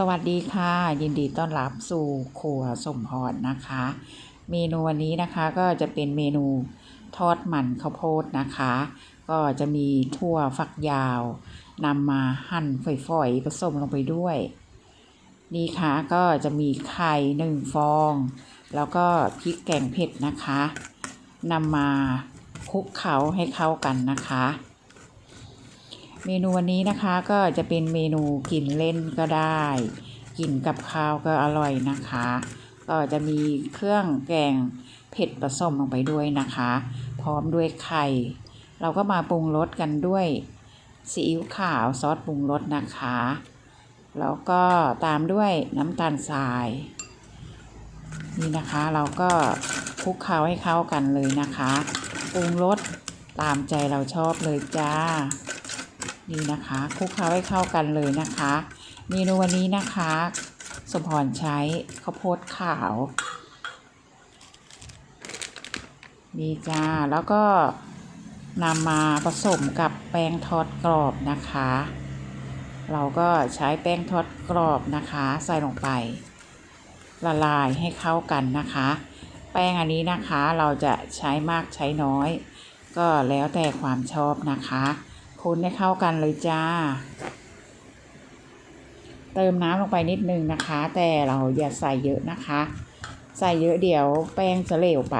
สวัสดีค่ะ ยินดีต้อนรับสู่ครัวสมพรนะคะ เมนูวันนี้นะคะก็จะเป็นเมนูทอดมันข้าวโพดนะคะ ก็จะมีถั่วฝักยาวนำมาหั่นฝอยๆผสมลงไปด้วย นี่ค่ะก็จะมีไข่หนึ่งฟอง แล้วก็พริกแกงเผ็ดนะคะนำมาคลุกเคล้าให้เข้ากันนะคะ เมนูวันนี้นะคะก็จะเป็นเมนูกินเล่นก็ได้ กินกับข้าวก็อร่อยนะคะ ก็จะมีเครื่องแกงเผ็ดผสมลงไปด้วยนะคะ พร้อมด้วยไข่ เราก็มาปรุงรสกันด้วยซีอิ๊วขาวซอสปรุงรสนะคะ แล้วก็ตามด้วยน้ำตาลทราย นี่นะคะเราก็คลุกเคล้าให้เข้ากันเลยนะคะ ปรุงรสตามใจเราชอบเลยจ้า นี่นะคะคลุกเคล้าให้เข้ากันเลยนะคะ เมนูวันนี้นะคะ สมพรใช้ข้าวโพดขาวนี่จ้าแล้วก็นำมาผสมกับแป้งทอดกรอบนะคะ เราก็ใช้แป้งทอดกรอบนะคะ ใส่ลงไป ละลายให้เข้ากันนะคะ แป้งอันนี้นะคะเราจะใช้มากใช้น้อย ก็แล้วแต่ความชอบนะคะ คนให้เข้ากันเลยจ้า เติมน้ำลงไปนิดนึงนะคะ แต่เราอย่าใส่เยอะนะคะ ใส่เยอะเดี๋ยวแป้งจะเหลวไป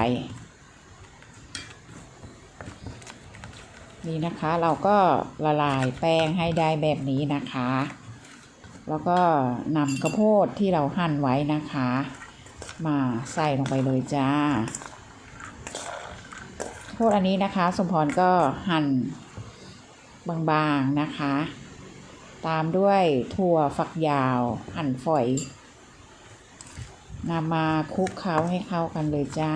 นี่นะคะเราก็ละลายแป้งให้ได้แบบนี้นะคะ แล้วก็นำข้าวโพดที่เราหั่นไว้นะคะ มาใส่ลงไปเลยจ้าข้าวโพดอันนี้นะคะ สมพรก็หั่น บางๆนะคะ ตามด้วยถั่วฝักยาวหั่นฝอยนำมาคลุกเคล้าให้เข้ากันเลยจ้า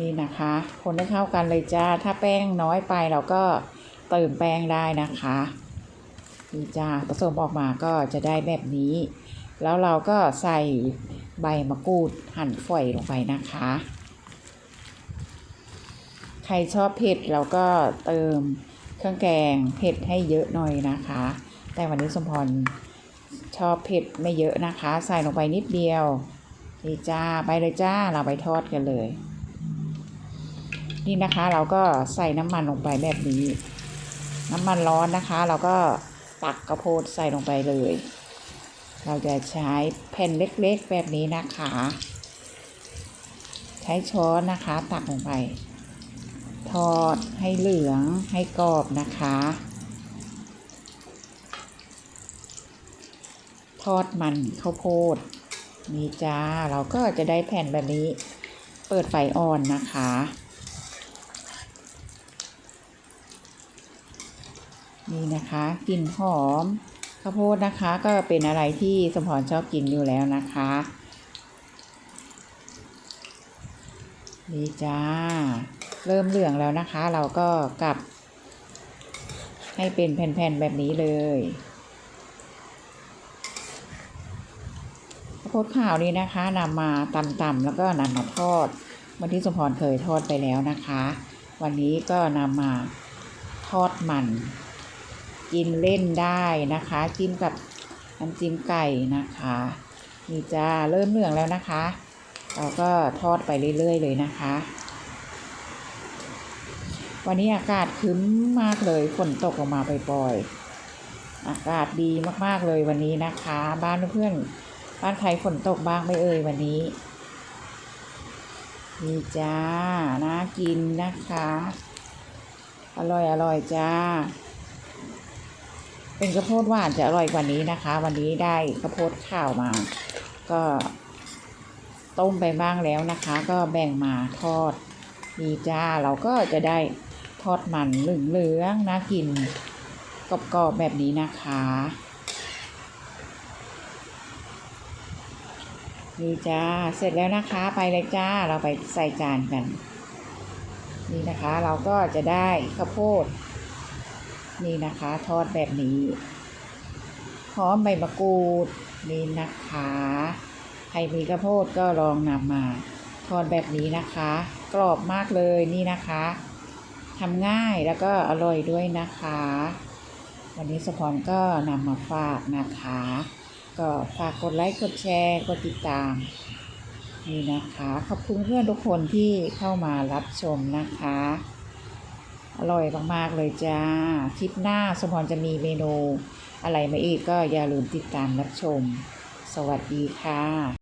นี่นะคะ คนให้เข้ากันเลยจ้า ถ้าแป้งน้อยไปเราก็เติมแป้งได้นะคะนี่จ้าผสมออกมาก็จะได้แบบนี้ แล้วเราก็ใส่ ใบมะกรูดหั่นฝอยลงไปนะคะ ใครชอบเผ็ดเราก็เติมเครื่องแกงเผ็ดให้เยอะหน่อยนะคะ แต่วันนี้สมพรชอบเผ็ดไม่เยอะนะคะ ใส่ลงไปนิดเดียวนี่จ้าไปเลยจ้าเราไปทอดกันเลย นี่นะคะเราก็ใส่น้ำมันลงไปแบบนี้ น้ำมันร้อนนะคะ เราก็ตักกระโพดใส่ลงไปเลย เราจะใช้แผ่นเล็กๆแบบนี้นะคะ ใช้ช้อนนะคะตักลงไป ทอดให้เหลืองให้กรอบนะคะ ทอดมันข้าวโพดนี่จ้า เราก็จะได้แผ่นแบบนี้ เปิดไฟอ่อนนะคะนี่นะคะกลิ่นหอม ข้าวโพดนะคะก็เป็นอะไรที่สมพรชอบกินอยู่แล้วนะคะนี่จ้า เริ่มเหลืองแล้วนะคะ เราก็กลับ ให้เป็นแผ่นๆแบบนี้เลยข้าวโพดขาวนี้นะคะนำมาตำๆแล้วก็นำมาทอด วันที่สมพรเคยทอดไปแล้วนะคะ วันนี้ก็นำมาทอดมัน กินเล่นได้นะคะ จิ้มกับน้ำจิ้มไก่นะคะนี่จ้าเริ่มเหลืองแล้วนะคะ เราก็ทอดไปเรื่อยๆ เลยนะคะ วันนี้อากาศคึ้มมากเลยฝนตกลงมาปล่อยๆอากาศดีมากๆเลยวันนี้นะคะ บ้านเพื่อนบ้านใครฝนตกบ้างไม่เอ่ยวันนี้นี่จ้าน่ากินนะคะ อร่อยอร่อยจ้า เป็นข้าวโพดหวานจะอร่อยกว่านี้นะคะ วันนี้ได้ข้าวโพดข้าวมา ก็ต้มไปบ้างแล้วนะคะ ก็แบ่งมาทอดนี่จ้าเราก็จะได้ทอดมันเหลืองๆน่ากินกรอบๆแบบนี้นะคะนี่จ้า เสร็จแล้วนะคะ ไปเลยจ้า เราไปใส่จานกัน นี่นะคะ เราก็จะได้ข้าวโพด นี่นะคะ ทอดแบบนี้หอมใบมะกรูดนี่นะคะ ใครมีข้าวโพดก็ลองนำมาทอดแบบนี้นะคะ กรอบมากเลยนี่นะคะทำง่ายแล้วก็อร่อยด้วยนะคะ วันนี้สปอนก็นำมาฝากนะคะ ก็ฝากกดไลค์กดแชร์กดติดตามนี่นะคะ ขอบคุณเพื่อนทุกคนที่เข้ามารับชมนะคะ อร่อยมาก ๆ เลยจ้า คลิปหน้าสมพรจะมีเมนูอะไรมาอีกก็อย่าลืมติดตามรับชม สวัสดีค่ะ